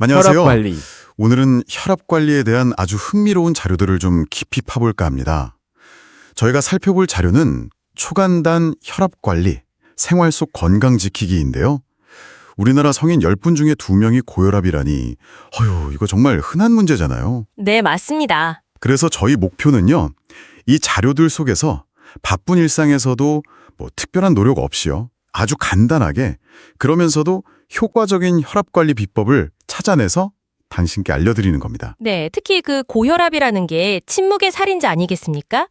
안녕하세요. 혈압 관리. 오늘은 혈압 관리에 대한 아주 흥미로운 자료들을 좀 깊이 파볼까 합니다. 저희가 살펴볼 자료는 초간단 혈압 관리, 생활 속 건강 지키기인데요. 우리나라 성인 10분 중에 2명이 고혈압이라니, 어휴, 이거 정말 흔한 문제잖아요. 네, 맞습니다. 그래서 저희 목표는요, 이 자료들 속에서 바쁜 일상에서도 뭐 특별한 노력 없이요, 아주 간단하게 그러면서도 효과적인 혈압 관리 비법을 찾아내서 당신께 알려드리는 겁니다. 네, 특히 그 고혈압이라는 게 침묵의 살인자 아니겠습니까?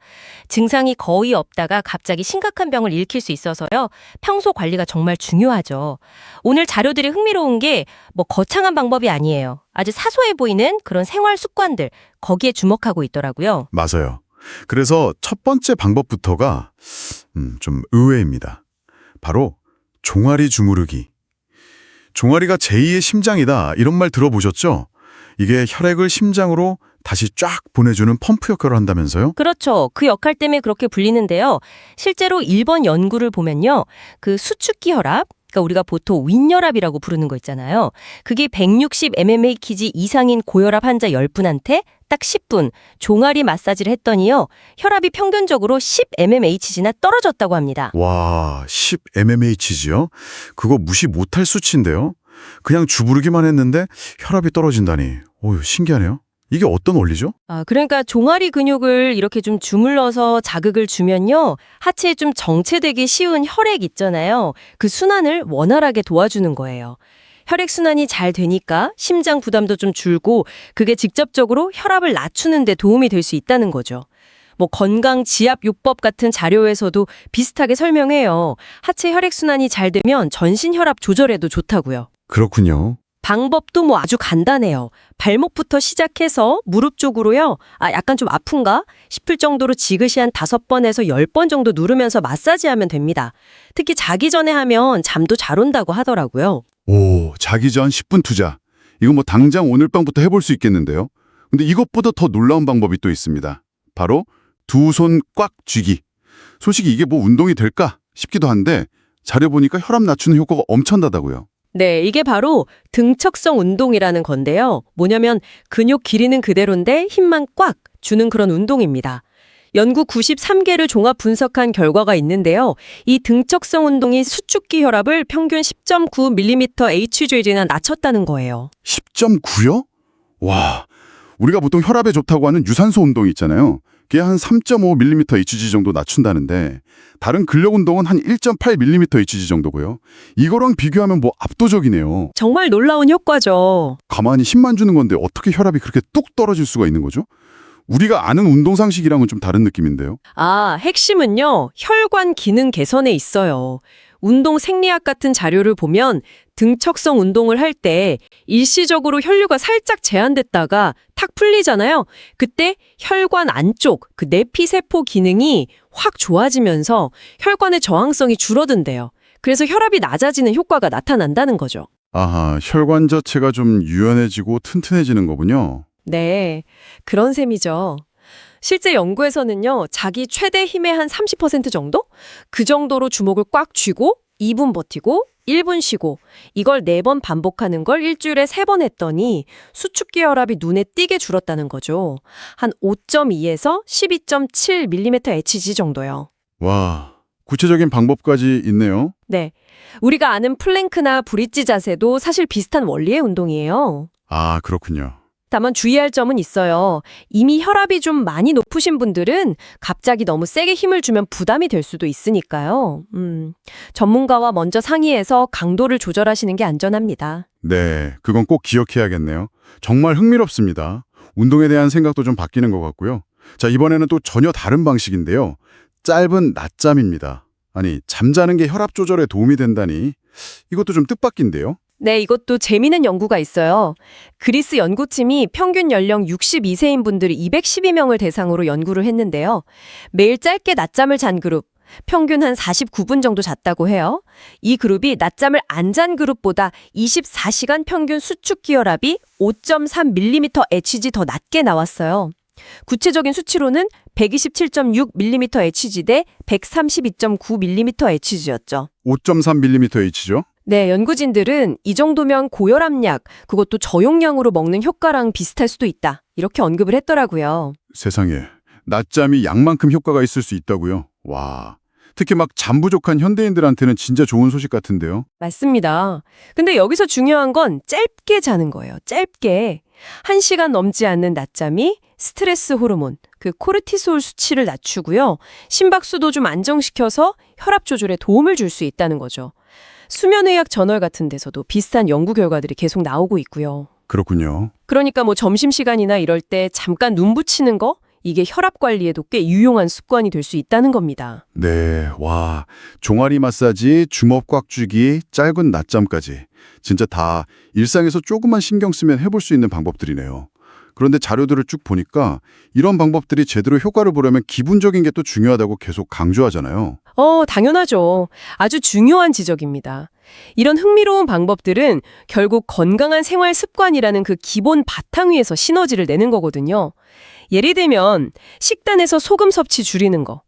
증상이 거의 없다가 갑자기 심각한 병을 일으킬 수 있어서요. 평소 관리가 정말 중요하죠. 오늘 자료들이 흥미로운 게 뭐 거창한 방법이 아니에요. 아주 사소해 보이는 그런 생활 습관들 거기에 주목하고 있더라고요. 맞아요. 그래서 첫 번째 방법부터가 음, 좀 의외입니다. 바로 종아리 주무르기. 종아리가 제2의 심장이다 이런 말 들어보셨죠? 이게 혈액을 심장으로 다시 쫙 보내주는 펌프 역할을 한다면서요? 그렇죠. 그 역할 때문에 그렇게 불리는데요. 실제로 일본 연구를 보면요. 그 수축기 혈압, 그러니까 우리가 보통 윈혈압이라고 부르는 거 있잖아요. 그게 160 mmHg 이상인 고혈압 환자 10분한테 딱 10분 종아리 마사지를 했더니요. 혈압이 평균적으로 10 mmHg나 떨어졌다고 합니다. 와, 10 mmHg요? 그거 무시 못할 수치인데요? 그냥 주부르기만 했는데 혈압이 떨어진다니. 오유, 신기하네요. 이게 어떤 원리죠? 아, 그러니까 종아리 근육을 이렇게 좀 주물러서 자극을 주면요. 하체에 좀 정체되기 쉬운 혈액 있잖아요. 그 순환을 원활하게 도와주는 거예요. 혈액 순환이 잘 되니까 심장 부담도 좀 줄고 그게 직접적으로 혈압을 낮추는 데 도움이 될 수 있다는 거죠. 뭐 건강 지압 요법 같은 자료에서도 비슷하게 설명해요. 하체 혈액 순환이 잘 되면 전신 혈압 조절에도 좋다고요. 그렇군요. 방법도 뭐 아주 간단해요. 발목부터 시작해서 무릎 쪽으로요. 아, 약간 좀 아픈가? 싶을 정도로 지그시 한 다섯 번에서 열 번 정도 누르면서 마사지하면 됩니다. 특히 자기 전에 하면 잠도 잘 온다고 하더라고요. 오, 자기 전 10분 투자. 이거 뭐 당장 오늘 밤부터 해볼 수 있겠는데요? 근데 이것보다 더 놀라운 방법이 또 있습니다. 바로 두 손 꽉 쥐기. 솔직히 이게 뭐 운동이 될까 싶기도 한데 자료 보니까 혈압 낮추는 효과가 엄청나다고요. 네, 이게 바로 등척성 운동이라는 건데요. 뭐냐면 근육 길이는 그대로인데 힘만 꽉 주는 그런 운동입니다. 연구 93개를 종합 분석한 결과가 있는데요. 이 등척성 운동이 수축기 혈압을 평균 10.9mm HG나 낮췄다는 거예요. 10.9요? 와, 우리가 보통 혈압에 좋다고 하는 유산소 운동이 있잖아요. 그게 한 3.5mm Hg 정도 낮춘다는데 다른 근력 운동은 한 1.8mm Hg 정도고요. 이거랑 비교하면 뭐 압도적이네요. 정말 놀라운 효과죠. 가만히 힘만 주는 건데 어떻게 혈압이 그렇게 뚝 떨어질 수가 있는 거죠? 우리가 아는 운동 상식이랑은 좀 다른 느낌인데요. 아, 핵심은요, 혈관 기능 개선에 있어요. 운동 생리학 같은 자료를 보면 등척성 운동을 할 때 일시적으로 혈류가 살짝 제한됐다가 탁 풀리잖아요. 그때 혈관 안쪽 그 내피 세포 기능이 확 좋아지면서 혈관의 저항성이 줄어든대요. 그래서 혈압이 낮아지는 효과가 나타난다는 거죠. 아하, 혈관 자체가 좀 유연해지고 튼튼해지는 거군요. 네, 그런 셈이죠. 실제 연구에서는요, 자기 최대 힘의 한 30% 정도? 그 정도로 주먹을 꽉 쥐고 2분 버티고 1분 쉬고 이걸 4번 반복하는 걸 일주일에 3번 했더니 수축기 혈압이 눈에 띄게 줄었다는 거죠. 한 5.2에서 12.7mm HG 정도요. 와, 구체적인 방법까지 있네요. 네. 우리가 아는 플랭크나 브릿지 자세도 사실 비슷한 원리의 운동이에요. 아, 그렇군요. 다만 주의할 점은 있어요. 이미 혈압이 좀 많이 높으신 분들은 갑자기 너무 세게 힘을 주면 부담이 될 수도 있으니까요. 음, 전문가와 먼저 상의해서 강도를 조절하시는 게 안전합니다. 네, 그건 꼭 기억해야겠네요. 정말 흥미롭습니다. 운동에 대한 생각도 좀 바뀌는 것 같고요. 자, 이번에는 또 전혀 다른 방식인데요. 짧은 낮잠입니다. 아니, 잠자는 게 혈압 조절에 도움이 된다니. 이것도 좀 뜻밖인데요. 네, 이것도 재미있는 연구가 있어요. 그리스 연구팀이 평균 연령 62세인 분들 212명을 대상으로 연구를 했는데요. 매일 짧게 낮잠을 잔 그룹, 평균 한 49분 정도 잤다고 해요. 이 그룹이 낮잠을 안 잔 그룹보다 24시간 평균 수축 기 혈압이 5.3mm Hg 더 낮게 나왔어요. 구체적인 수치로는 127.6mm Hg 대 132.9mm Hg였죠. 5.3mm H죠? 네, 연구진들은 이 정도면 고혈압 약, 그것도 저용량으로 먹는 효과랑 비슷할 수도 있다. 이렇게 언급을 했더라고요. 세상에 낮잠이 약만큼 효과가 있을 수 있다고요? 와. 특히 막 잠 부족한 현대인들한테는 진짜 좋은 소식 같은데요. 맞습니다. 근데 여기서 중요한 건 짧게 자는 거예요. 짧게. 한시간 넘지 않는 낮잠이 스트레스 호르몬, 그 코르티솔 수치를 낮추고요. 심박수도 좀 안정시켜서 혈압 조절에 도움을 줄 수 있다는 거죠. 수면의학 저널 같은 데서도 비슷한 연구 결과들이 계속 나오고 있고요. 그렇군요. 그러니까 뭐 점심시간이나 이럴 때 잠깐 눈 붙이는 거? 이게 혈압 관리에도 꽤 유용한 습관이 될 수 있다는 겁니다. 네, 와. 종아리 마사지, 주먹 꽉 쥐기, 짧은 낮잠까지. 진짜 다 일상에서 조금만 신경 쓰면 해볼 수 있는 방법들이네요. 그런데 자료들을 쭉 보니까 이런 방법들이 제대로 효과를 보려면 기분적인 게 또 중요하다고 계속 강조하잖아요. 어, 당연하죠. 아주 중요한 지적입니다. 이런 흥미로운 방법들은 결국 건강한 생활 습관이라는 그 기본 바탕 위에서 시너지를 내는 거거든요. 예를 들면 식단에서 소금 섭취 줄이는 거.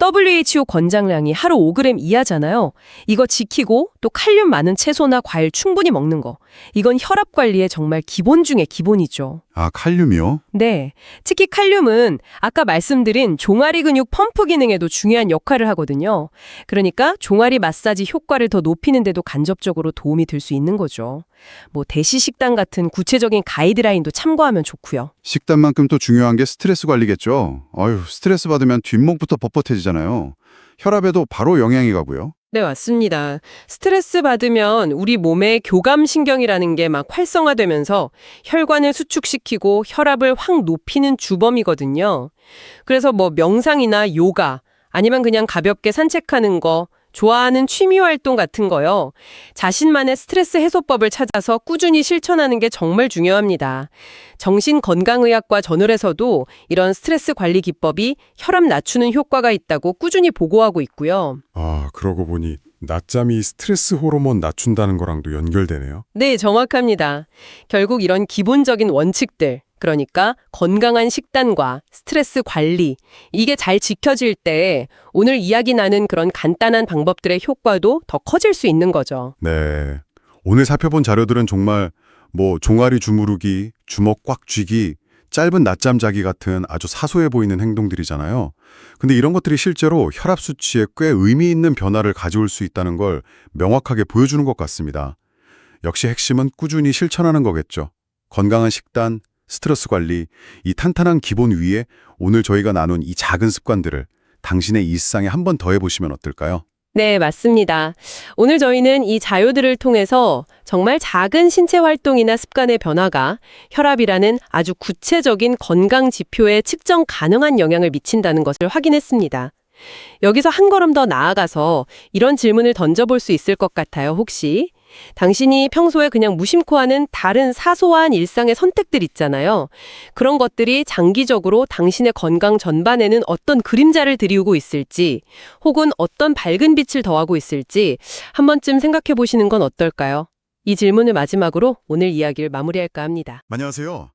WHO 권장량이 하루 5g 이하잖아요. 이거 지키고 또 칼륨 많은 채소나 과일 충분히 먹는 거. 이건 혈압 관리의 정말 기본 중에 기본이죠. 아, 칼륨이요? 네. 특히 칼륨은 아까 말씀드린 종아리 근육 펌프 기능에도 중요한 역할을 하거든요. 그러니까 종아리 마사지 효과를 더 높이는 데도 간접적으로 도움이 될 수 있는 거죠. 뭐 대시 식단 같은 구체적인 가이드라인도 참고하면 좋고요. 식단만큼 또 중요한 게 스트레스 관리겠죠. 어휴, 스트레스 받으면 뒷목부터 뻣뻣해지잖아요. 혈압에도 바로 영향이 가고요. 네, 맞습니다. 스트레스 받으면 우리 몸의 교감신경이라는 게 막 활성화되면서 혈관을 수축시키고 혈압을 확 높이는 주범이거든요. 그래서 뭐 명상이나 요가 아니면 그냥 가볍게 산책하는 거, 좋아하는 취미 활동 같은 거요. 자신만의 스트레스 해소법을 찾아서 꾸준히 실천하는 게 정말 중요합니다. 정신건강의학과 저널에서도 이런 스트레스 관리 기법이 혈압 낮추는 효과가 있다고 꾸준히 보고하고 있고요. 아, 그러고 보니 낮잠이 스트레스 호르몬 낮춘다는 거랑도 연결되네요. 네, 정확합니다. 결국 이런 기본적인 원칙들, 그러니까 건강한 식단과 스트레스 관리, 이게 잘 지켜질 때 오늘 이야기 나눈 그런 간단한 방법들의 효과도 더 커질 수 있는 거죠. 네. 오늘 살펴본 자료들은 정말 뭐 종아리 주무르기, 주먹 꽉 쥐기, 짧은 낮잠 자기 같은 아주 사소해 보이는 행동들이잖아요. 근데 이런 것들이 실제로 혈압 수치에 꽤 의미 있는 변화를 가져올 수 있다는 걸 명확하게 보여주는 것 같습니다. 역시 핵심은 꾸준히 실천하는 거겠죠. 건강한 식단, 스트레스 관리, 이 탄탄한 기본 위에 오늘 저희가 나눈 이 작은 습관들을 당신의 일상에 한 번 더 해보시면 어떨까요? 네, 맞습니다. 오늘 저희는 이 자료들을 통해서 정말 작은 신체 활동이나 습관의 변화가 혈압이라는 아주 구체적인 건강 지표에 측정 가능한 영향을 미친다는 것을 확인했습니다. 여기서 한 걸음 더 나아가서 이런 질문을 던져볼 수 있을 것 같아요, 혹시. 당신이 평소에 그냥 무심코 하는 다른 사소한 일상의 선택들 있잖아요. 그런 것들이 장기적으로 당신의 건강 전반에는 어떤 그림자를 드리우고 있을지, 혹은 어떤 밝은 빛을 더하고 있을지 한 번쯤 생각해 보시는 건 어떨까요? 이 질문을 마지막으로 오늘 이야기를 마무리할까 합니다. 안녕하세요.